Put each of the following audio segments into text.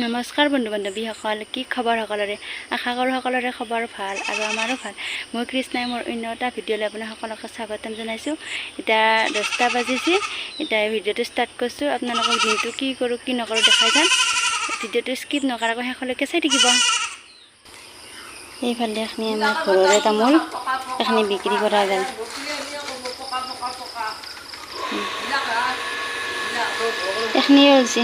নমস্কাৰ বন্ধু বান্ধৱীসকল কি খবৰ সকলোৰে? আশা কৰোঁ সকলোৰে খবৰ ভাল আৰু আমাৰো ভাল। মই কৃষ্ণাই মোৰ অন্য এটা ভিডিঅ'লৈ আপোনাক সকলোকে স্বাগতম জনাইছোঁ। এতিয়া দহটা বাজিছে এতিয়া ভিডিঅ'টো ষ্টাৰ্ট কৰিছোঁ। আপোনালোকক দিনটো কি কৰোঁ কি নকৰোঁ দেখাই যাম। ভিডিঅ'টো স্কিপ নকৰাকৈ শেষলৈকে চাই থাকিব। এইফালে এখিনি আমাৰ ঘৰৰে তামোল এইখিনি বিক্ৰী কৰা যায় এইখিনিয়ে হৈছে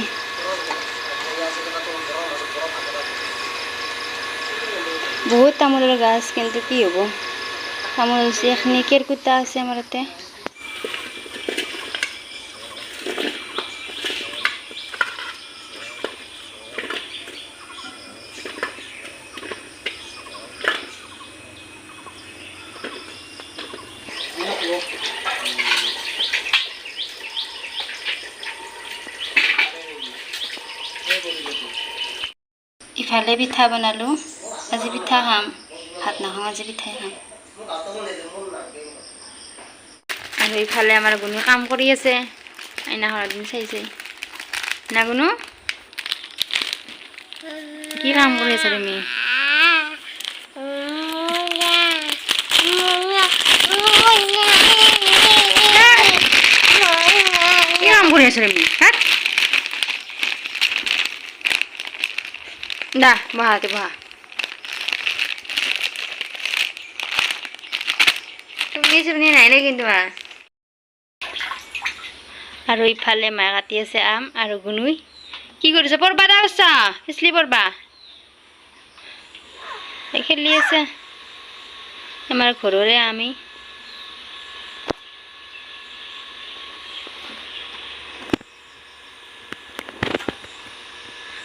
বহুত তামোলৰ গাছ, কিন্তু কি হ'ব? তামোল এখিনি কেৰকুটা আছে আমাৰ ইয়াতে ইফালে পিঠা বনালোঁ। আজি পিঠা খাম ভাত নাখাওঁ আজি পিঠাই খাম আৰু ইফালে আমাৰ গুণু কাম কৰি আছে আইনাখনৰ দিন চাইছে না গুণু কি কাম কৰি আছা তুমি কাম কৰি আছা তুমি হাত দা বহা বহা তুমি চুপনি নাই নে কিন্তু আৰু ইফালে মায়ে কাটি আছে আম আৰু গুণুই। কি কৰিছে? পৰবা দা বস্তা পিছলি খেলি আছে। আমাৰ ঘৰৰে আমি।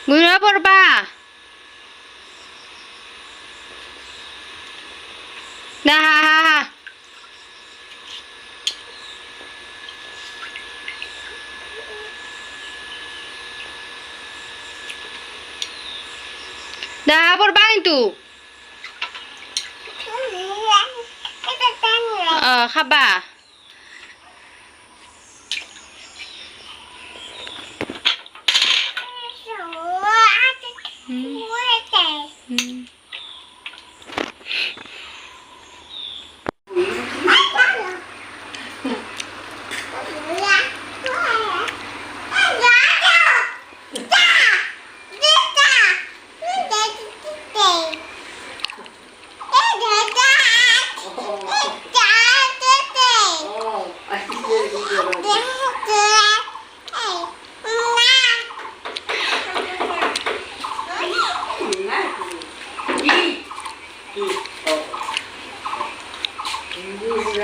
গুণুৱা পৰবা? দা পরবা কিন্তু অ খাবা।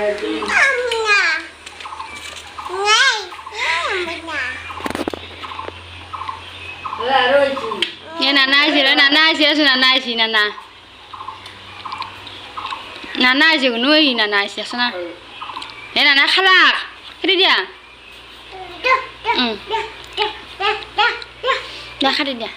lagi. Ya nana sih, nana sih, sih nana sih nana. Nana sih, nui nana sih, sana. Ya nana kelak, ini dia. Hmm. Dah kali dia.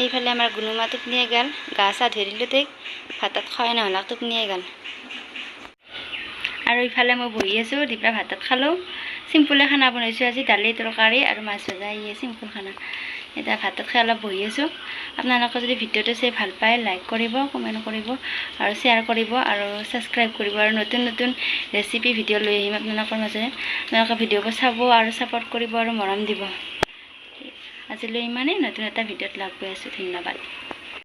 এইফালে আমাৰ গুণুমা টোপনিয়ে গ'ল গা চা ধুই দিলোঁ তাইক ভাতত খোৱাই নহ'লাক টোপনিয়ে গ'ল। আৰু ইফালে মই বহি আছোঁ দিপৰা ভাতত খালোঁ। চিম্পুলে খানা বনাইছোঁ আজি দালি তৰকাৰী আৰু মাছ ভজা ইয়ে চিম্পুল খানা। এতিয়া ভাতত খাই অলপ বহি আছোঁ। আপোনালোকে যদি ভিডিঅ'টো চাই ভাল পায় লাইক কৰিব কমেণ্ট কৰিব আৰু শ্বেয়াৰ কৰিব আৰু ছাবস্ক্ৰাইব কৰিব আৰু নতুন নতুন ৰেচিপি ভিডিঅ' লৈ আহিম আপোনালোকৰ মাজে। আপোনালোকে ভিডিঅ'বোৰ চাব আৰু ছাপৰ্ট কৰিব আৰু মৰম দিব। আজিলৈ ইমানেই নতুন এটা ভিডিঅ'ত লগ পাই আছোঁ ধন্যবাদ।